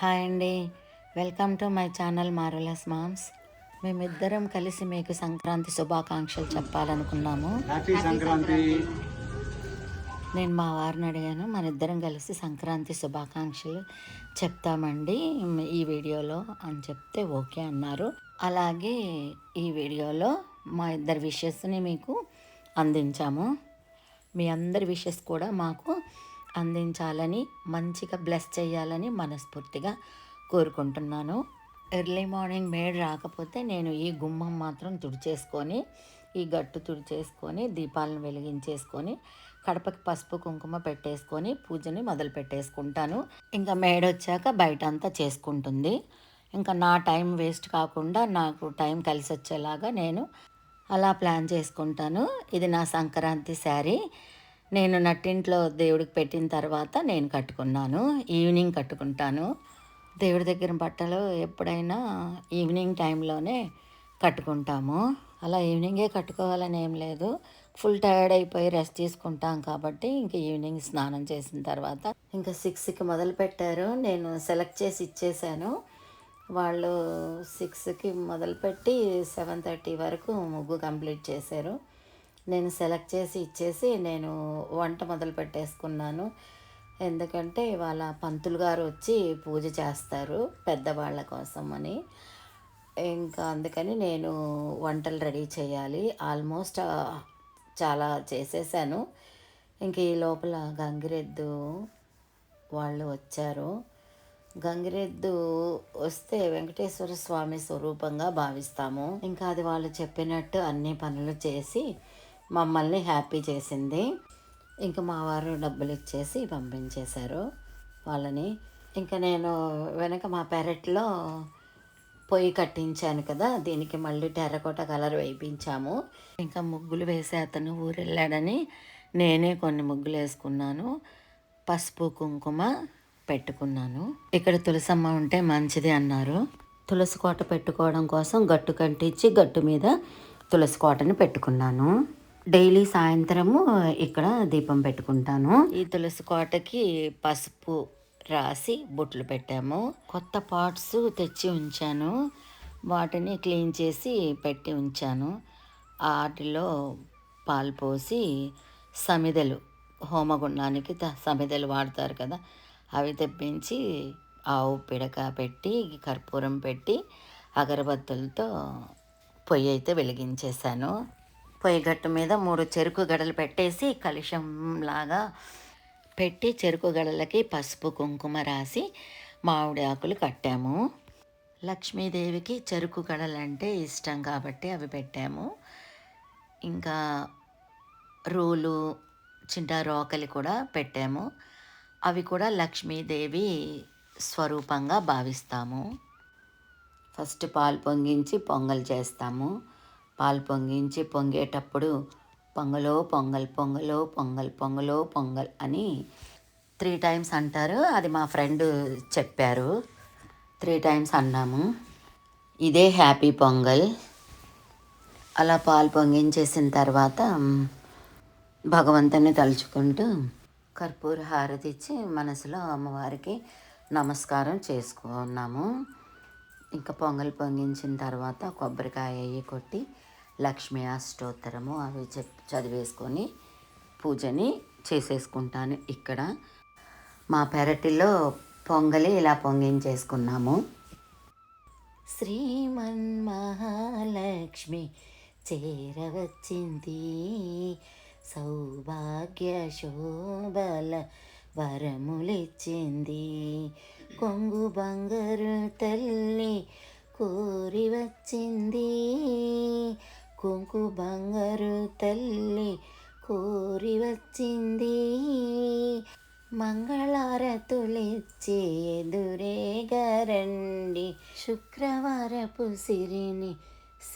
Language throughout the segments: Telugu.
హాయ్ అండి. Welcome to my channel marvellous moms. మేమిద్దరం కలిసి మీకు సంక్రాంతి శుభాకాంక్షలు చెప్పాలనుకున్నాము. నేను మా వారిని అడిగాను మన ఇద్దరం కలిసి సంక్రాంతి శుభాకాంక్షలు చెప్తామండి ఈ వీడియోలో అని చెప్తే ఓకే అన్నారు. అలాగే ఈ వీడియోలో మా ఇద్దరి విషెస్ని మీకు అందించాము. మీ అందరి విషెస్ కూడా మాకు అందించాలని మంచిగా బ్లెస్ చేయాలని మనస్ఫూర్తిగా కోరుకుంటున్నాను. ఎర్లీ మార్నింగ్ మేడ్ రాకపోతే నేను ఈ గుమ్మం మాత్రం తుడిచేసుకొని ఈ గట్టు తుడిచేసుకొని దీపాలను వెలిగించేసుకొని కడపకి పసుపు కుంకుమ పెట్టేసుకొని పూజని మొదలు పెట్టేసుకుంటాను. ఇంకా మేడ్ వచ్చాక బయట అంతా చేసుకుంటుంది. ఇంకా నా టైం వేస్ట్ కాకుండా నాకు టైం కలిసి వచ్చేలాగా నేను అలా ప్లాన్ చేసుకుంటాను. ఇది నా సంక్రాంతి శారీ. నేను నట్టింట్లో దేవుడికి పెట్టిన తర్వాత నేను కట్టుకున్నాను. ఈవినింగ్ కట్టుకుంటాను. దేవుడి దగ్గర బట్టలు ఎప్పుడైనా ఈవినింగ్ టైంలోనే కట్టుకుంటాము. అలా ఈవినింగే కట్టుకోవాలని ఏం లేదు. ఫుల్ టైర్డ్ అయిపోయి రెస్ట్ తీసుకుంటాం కాబట్టి ఇంక ఈవినింగ్ స్నానం చేసిన తర్వాత ఇంకా సిక్స్కి మొదలు పెట్టారు. నేను సెలెక్ట్ చేసి ఇచ్చేసాను. వాళ్ళు సిక్స్కి మొదలుపెట్టి సెవెన్ థర్టీ వరకు ముగ్గు కంప్లీట్ చేశారు. నేను సెలెక్ట్ చేసి ఇచ్చేసి నేను వంట మొదలు పెట్టేసుకున్నాను. ఎందుకంటే వాళ్ళ పంతులు గారు వచ్చి పూజ చేస్తారు పెద్దవాళ్ళ కోసం అని. ఇంకా అందుకని నేను వంటలు రెడీ చేయాలి. ఆల్మోస్ట్ చాలా చేసేసాను. ఇంక ఈ లోపల గంగిరెద్దు వాళ్ళు వచ్చారు. గంగిరెద్దు వస్తే వెంకటేశ్వర స్వామి స్వరూపంగా భావిస్తాము. ఇంకా అది వాళ్ళు చెప్పినట్టు అన్ని పనులు చేసి మమ్మల్ని హ్యాపీ చేసింది. ఇంకా మా వారు డబ్బులు ఇచ్చేసి పంపించేశారు. వాళ్ళని ఇంకా నేను వెనక మా పెరట్లో పొయ్యి కట్టించాను కదా దీనికి మళ్ళీ టెర్రకోట కలర్ వేయించాము. ఇంకా ముగ్గులు వేసే అతను ఊరెళ్ళాడని నేనే కొన్ని ముగ్గులు వేసుకున్నాను. పసుపు కుంకుమ పెట్టుకున్నాను. ఇక్కడ తులసమ్మ ఉంటే మంచిది అన్నారు. తులసి కోట పెట్టుకోవడం కోసం గట్టు కంటించి గట్టు మీద తులసి కోటని పెట్టుకున్నాను. డైలీ సాయంత్రము ఇక్కడ దీపం పెట్టుకుంటాను. ఈ తులసి కోటకి పసుపు రాసి బొట్లు పెట్టాము. కొత్త పాట్స్ తెచ్చి ఉంచాను. వాటిని క్లీన్ చేసి పెట్టి ఉంచాను. వాటిలో పాలు పోసి సమిదలు హోమగుండానికి త- సమిదలు వాడతారు కదా అవి తెప్పించి ఆవు పిడక పెట్టి కర్పూరం పెట్టి అగరబత్తులతో పొయ్యి అయితే వెలిగించేశాను. పొయ్యి గట్టు మీద మూడు చెరుకు గడలు పెట్టేసి కలుషం లాగా పెట్టి చెరుకు గడలకి పసుపు కుంకుమ రాసి మామిడి ఆకులు కట్టాము. లక్ష్మీదేవికి చెరుకు గడలంటే ఇష్టం కాబట్టి అవి పెట్టాము. ఇంకా రోలు చింటా రోకలి కూడా పెట్టాము. అవి కూడా లక్ష్మీదేవి స్వరూపంగా భావిస్తాము. ఫస్ట్ పాలు పొంగించి పొంగల్ చేస్తాము. పాలు పొంగించి పొంగేటప్పుడు పొంగలో పొంగల్ పొంగలో పొంగల్ పొంగలో పొంగల్ అని త్రీ టైమ్స్ అంటారు. అది మా ఫ్రెండ్ చెప్పారు. త్రీ టైమ్స్ అన్నాము. ఇదే హ్యాపీ పొంగల్. అలా పాలు పొంగించేసిన తర్వాత భగవంతుని తలుచుకుంటూ కర్పూర హారతి ఇచ్చి మనసులో అమ్మవారికి నమస్కారం చేసుకున్నాము. ఇంకా పొంగల్ పొంగించిన తర్వాత కొబ్బరికాయ అయ్యి కొట్టి లక్ష్మీ అష్టోత్తరము అవి చెప్ చదివేసుకొని పూజని చేసేసుకుంటాను ఇక్కడ. మా పెరటిలో పొంగలి ఇలా పొంగించేసుకున్నాము. శ్రీమన్మహాలక్ష్మి చేరవచ్చింది. సౌభాగ్య శోభల వరములిచ్చింది. కొంగు బంగారు తల్లి కోరి వచ్చింది కుంకు బంగారు తల్లి కోరి వచ్చింది. మంగళారతులిచ్చి ఎదురేగరండి. శుక్రవారపు సిరిని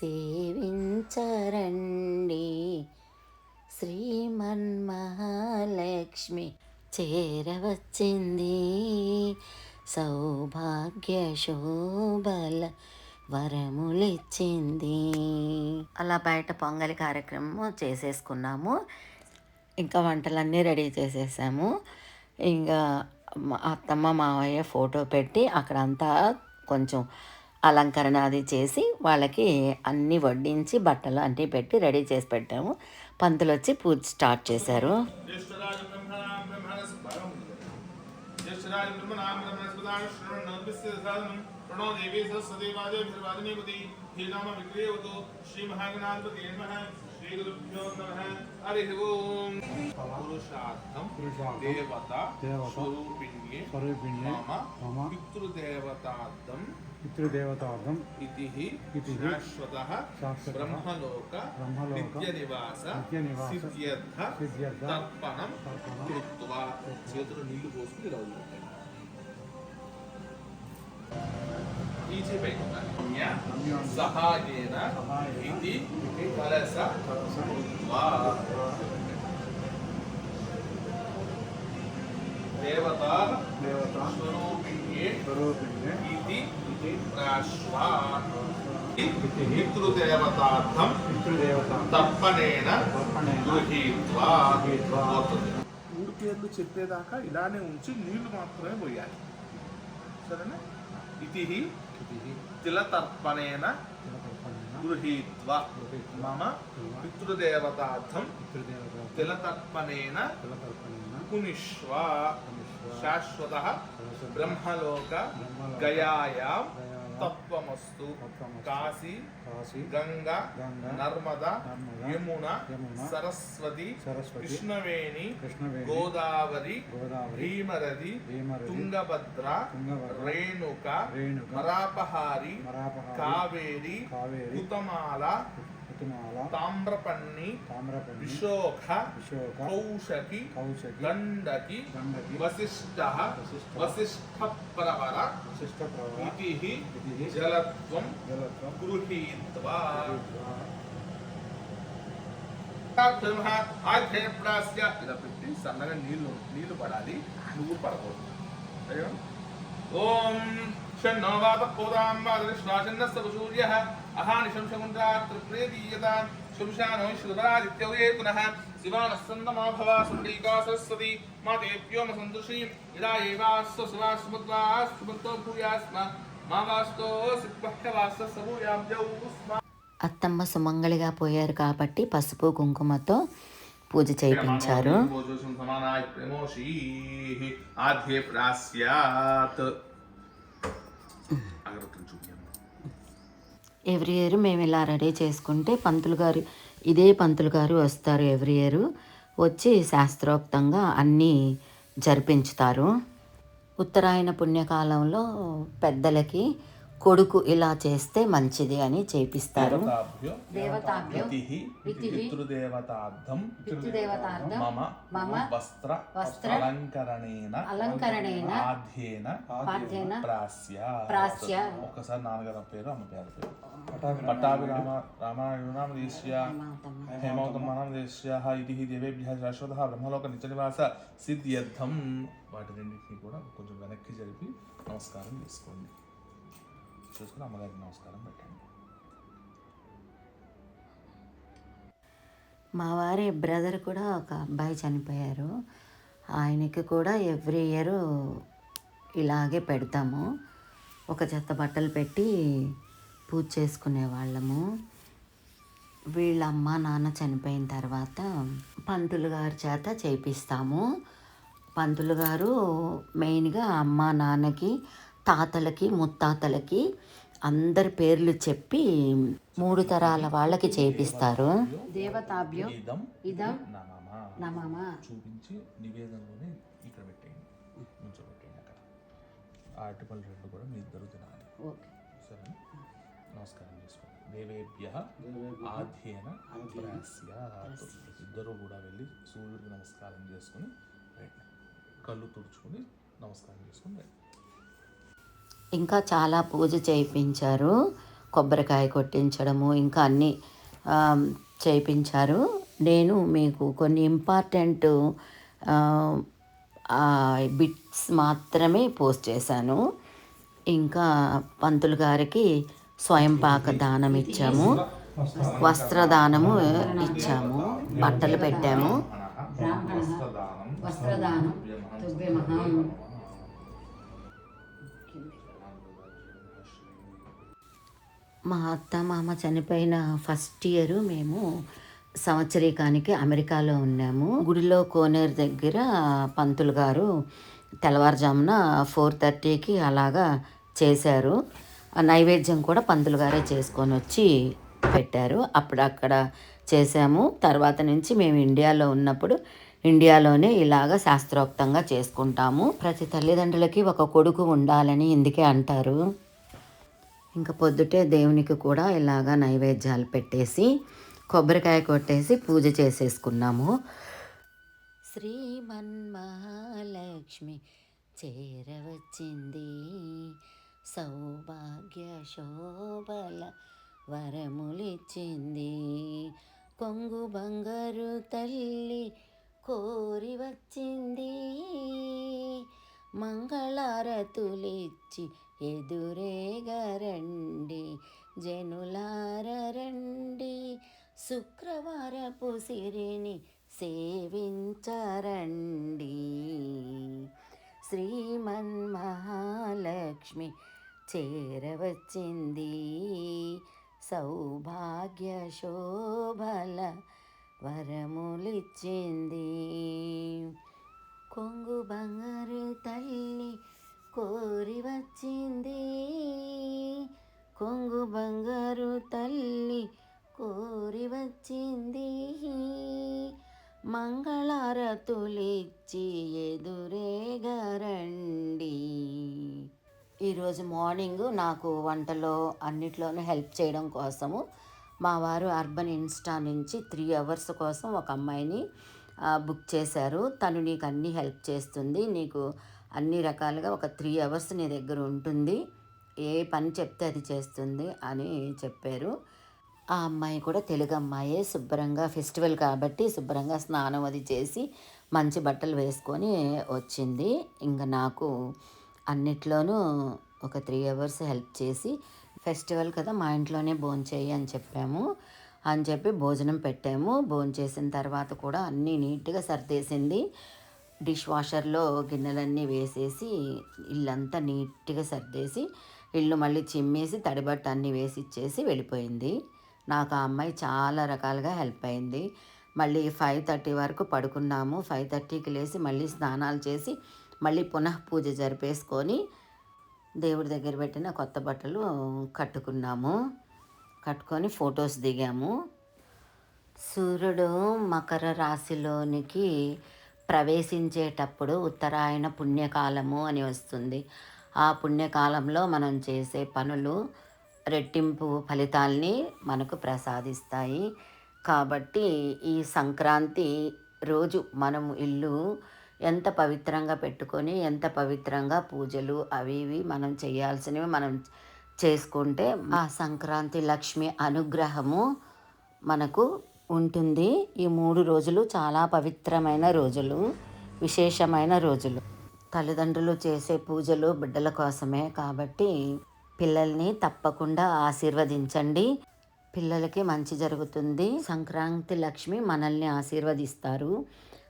సేవించరండి. శ్రీమన్మహాలక్ష్మి చేరవచ్చింది. సౌభాగ్య శోభల వరములిచ్చింది. అలా బయట పొంగలి కార్యక్రమం చేసేసుకున్నాము. ఇంకా వంటలన్నీ రెడీ చేసేసాము. ఇంకా మా అత్తమ్మ మావయ్య ఫోటో పెట్టి అక్కడంతా కొంచెం అలంకరణ అది చేసి వాళ్ళకి అన్నీ వడ్డించి బట్టలు అన్నీ పెట్టి రెడీ చేసి పెట్టాము. పంతులు వచ్చి పూజ స్టార్ట్ చేశారు. प्रणो देवी सरस्वतीवाजभिर्वादिनीपति हीनाम विक्रियवतु श्रीमहागणाधिपति नमः श्रीगुरुभ्यो नमः हरिः ओम् पुरुषार्थं देवता देवता स्वरूपिण्ये स्वरूपिण्ये मम मम पितृदेवतार्थं पितृदेवतार्थम् इति इति शाश्वतः शाश्वतः ब्रह्मलोक ब्रह्मलोक नित्यनिवास नित्यनिवास सिद्ध्यर्थ सिद्ध्यर्थ తర్పణం తర్పణం కృత్వా చేతులు నీళ్లు పోసుకుని ఇలా వదిలిపెట్టాలి ఈ చేపై సహాయేన సహాయేన ఇది ఇది కలస కలస కృత్వా దేవతా देवता స్వరూపిణ్యే स्वरूपिण्ये ఇది इति ప్రాశ్వా इति పితృదేవతార్థం తప్పనేన ఊరి పేర్లు చెప్పేదాకా ఇలానే ఉంచి నీళ్ళు మాత్రమే పోయాలి. సరేనా? ఇది తిలతర్పణేన గృహీత్వ. మమ పితృదేవతార్థం తిలతర్పణేన పునిష్వ శాశ్వత బ్రహ్మలోక గయాయా తత్వమస్తు. కాశీ కాశీ గంగా నర్మద యమున సరస్వతి కృష్ణవేణి గోదావరి భీమరది తుంగభద్ర రేణుక మరాపహారి కావేరి ఉతమాల ऋतुमाला తామ్రపన్ని ताम्रपर्णी విశోఖ विशोक కౌశకి कौशकी గండకి गण्डकी వశిష్ట वसिष्ठः, వశిష్ఠ ప్రవర वसिष्ठप्रवरा ఇది इति జలత్వం जलत्वं గృహీత్వా गृहीत्वा ఆధ్యాయ ఇలా పెట్టి సన్నగా నీళ్లు నీళ్లు పడాలి నువ్వు పడకూడదు అయ్యో ఓం షన్నో వాత పోదాం వాదరిశ్వాసన్న సూర్య అహానిశం శకుంద్రా త్రిప్రేదీయత శంశానో శుభరాదిత్యవే పునః శివానస్సన్నమా భవ సుండీకా సరస్వతి మాతేభ్యోమ సంతుషి ఇదా ఏవాస్వ శివాస్మద్వా సుమంతో భూయాస్మ మా వాస్తో సిద్భ్యవాస్త సభూయాబ్జౌ అత్తమ్మ సుమంగళిగా పోయారు కాబట్టి పసుపు కుంకుమతో పూజ చేయించారు. సమానాయ ఎవ్రీ ఇయర్ మేము ఇలా రెడీ చేసుకుంటే పంతులు గారు ఇదే పంతులు గారు వస్తారు ఎవ్రీ ఇయర్. వచ్చి శాస్త్రోక్తంగా అన్నీ జరిపించుతారు. ఉత్తరాయణ పుణ్యకాలంలో పెద్దలకి కొడుకు ఇలా చేస్తే మంచిది అని చేపిస్తారు. ఒకసారి నాన్నగారు పేరు పట్టాభి రామ దేశ్య దేశ్య దేవేభ్య శాశ్వత బ్రహ్మలోక నిత్య నివాస సిద్ధ్యర్థం. వాటి రెండింటినీ కూడా కొంచెం వెనక్కి జరిపి నమస్కారం చేసుకోండి. చూసుకుని అమ్మగారికి నమస్కారం పెట్టండి. మా వారి బ్రదర్ కూడా ఒక అబ్బాయి చనిపోయారు. ఆయనకి కూడా ఎవ్రీ ఇయర్ ఇలాగే పెడతాము. ఒక చెత్త బట్టలు పెట్టి పూజ చేసుకునే వాళ్ళము. వీళ్ళ అమ్మ నాన్న చనిపోయిన తర్వాత పంతులు గారి చేత చేపిస్తాము. పంతులు గారు మెయిన్గా అమ్మ నాన్నకి తాతలకి ముత్తాతలకి అందరి పేర్లు చెప్పి మూడు తరాల వాళ్ళకి చేపిస్తారు. దేవతాభ్యో ఇదం ఇదం నమమ నమమ. చూపించి నివేదనలోనే ఇక్కడ పెట్టేయండి. నుంచో పెట్టేయండి అక్కడ. ఆ అరటిపళ్ళు రెండు కూడా మీ ఇద్దరు తినాలి. ఓకే. సరే నమస్కారం చేసుకోండి. దేవేభ్య ఆధ్యేన ప్రాస్యాత్ ఇద్దరు కూడా వెళ్ళి సూర్యుడికి నమస్కారం చేసుకుని కళ్ళు తుడుచుకుని నమస్కారం చేసుకుని ఇంకా చాలా పూజ చేయించారు. కొబ్బరికాయ కొట్టించడము ఇంకా అన్నీ చేయించారు. నేను మీకు కొన్ని ఇంపార్టెంట్ బిట్స్ మాత్రమే పోస్ట్ చేశాను. ఇంకా పంతులు గారికి స్వయంపాక దానం ఇచ్చాము. వస్త్రదానము ఇచ్చాము. బట్టలు పెట్టాము. వస్త్రదానం మా అత్త మామ చనిపోయిన ఫస్ట్ ఇయర్ మేము సంవత్సరీకానికి అమెరికాలో ఉన్నాము. గుడిలో కోనేరు దగ్గర పంతులు గారు తెల్లవారుజామున ఫోర్ థర్టీకి అలాగా చేశారు. నైవేద్యం కూడా పంతులు గారే చేసుకొని వచ్చి పెట్టారు. అప్పుడు అక్కడ చేసాము తర్వాత నుంచి మేము ఇండియాలో ఉన్నప్పుడు ఇండియాలోనే ఇలాగ శాస్త్రోక్తంగా చేసుకుంటాము. ప్రతి తల్లిదండ్రులకి ఒక కొడుకు ఉండాలని ఇందుకే అంటారు. ఇంకా పొద్దుటే దేవునికి కూడా ఇలాగా నైవేద్యాలు పెట్టేసి కొబ్బరికాయ కొట్టేసి పూజ చేసేసుకున్నాము. శ్రీమన్మహాలక్ష్మి చేరవచ్చింది. సౌభాగ్య శోభల వరములిచ్చింది. కొంగు బంగారు తల్లి కోరి వచ్చింది మంగళారతులిచ్చి ఎదురేగరండి జనులారండి శుక్రవారపు సిరిని సేవించరండి. శ్రీమన్మహాలక్ష్మి చేరవచ్చింది. సౌభాగ్య శోభల వరములిచ్చింది. మార్నింగ్ నాకు వంటలో అన్నిట్లోనూ హెల్ప్ చేయడం కోసము మా వారు అర్బన్ ఇన్స్టా నుంచి త్రీ అవర్స్ కోసం ఒక అమ్మాయిని బుక్ చేశారు. తను నీకు అన్ని హెల్ప్ చేస్తుంది. నీకు అన్ని రకాలుగా ఒక త్రీ అవర్స్ నీ దగ్గర ఉంటుంది. ఏ పని చెప్తే అది చేస్తుంది అని చెప్పారు. ఆ అమ్మాయి కూడా తెలుగు అమ్మాయే. శుభ్రంగా ఫెస్టివల్ కాబట్టి శుభ్రంగా స్నానం అది చేసి మంచి బట్టలు వేసుకొని వచ్చింది. ఇంకా నాకు అన్నిట్లోనూ ఒక త్రీ అవర్స్ హెల్ప్ చేసి ఫెస్టివల్ కదా మా ఇంట్లోనే భోంచేయి అని చెప్పాము. అని చెప్పి భోజనం పెట్టాము. భోంచేసిన తర్వాత కూడా అన్నీ నీట్గా సర్దేసింది. డిష్ వాషర్లో గిన్నెలన్నీ వేసేసి ఇల్లంతా నీట్గా సర్దేసి ఇల్లు మళ్ళీ చిమ్మేసి తడిబట్ట అన్నీ వేసి ఇచ్చేసి వెళ్ళిపోయింది. నాకు ఆ అమ్మాయి చాలా రకాలుగా హెల్ప్ అయింది. మళ్ళీ ఫైవ్ థర్టీ వరకు పడుకున్నాము. ఫైవ్ థర్టీకి లేచి మళ్ళీ స్నానాలు చేసి మళ్ళీ పునః పూజ జరిపేసుకొని దేవుడి దగ్గర పెట్టిన కొత్త బట్టలు కట్టుకున్నాము. కట్టుకొని ఫొటోస్ దిగాము. సూర్యుడు మకర రాశిలోనికి ప్రవేశించేటప్పుడు ఉత్తరాయణ పుణ్యకాలము అని వస్తుంది. ఆ పుణ్యకాలంలో మనం చేసే పనులు రెట్టింపు ఫలితాల్ని మనకు ప్రసాదిస్తాయి. కాబట్టి ఈ సంక్రాంతి రోజు మనము ఇల్లు ఎంత పవిత్రంగా పెట్టుకొని ఎంత పవిత్రంగా పూజలు అవి ఇవి మనం చేయాల్సినవి మనం చేసుకుంటే ఆ సంక్రాంతి లక్ష్మి అనుగ్రహము మనకు ఉంటుంది. ఈ మూడు రోజులు చాలా పవిత్రమైన రోజులు విశేషమైన రోజులు. తల్లిదండ్రులు చేసే పూజలు బిడ్డల కోసమే కాబట్టి పిల్లల్ని తప్పకుండా ఆశీర్వదించండి. పిల్లలకి మంచి జరుగుతుంది. సంక్రాంతి లక్ష్మి మనల్ని ఆశీర్వదిస్తారు.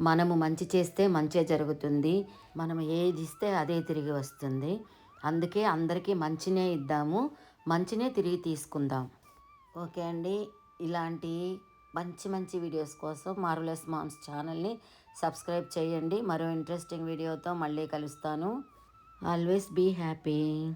మనము మంచి చేస్తే మంచే జరుగుతుంది. మనం ఏది ఇస్తే అదే తిరిగి వస్తుంది. అందుకే అందరికీ మంచినే ఇద్దాము. మంచినే తిరిగి తీసుకుందాం. ఓకే అండి. ఇలాంటి మంచి మంచి వీడియోస్ కోసం మార్వలస్ మామ్స్ ఛానల్ని సబ్స్క్రైబ్ చేయండి. మరో ఇంట్రెస్టింగ్ వీడియోతో మళ్ళీ కలుస్తాను. Always be happy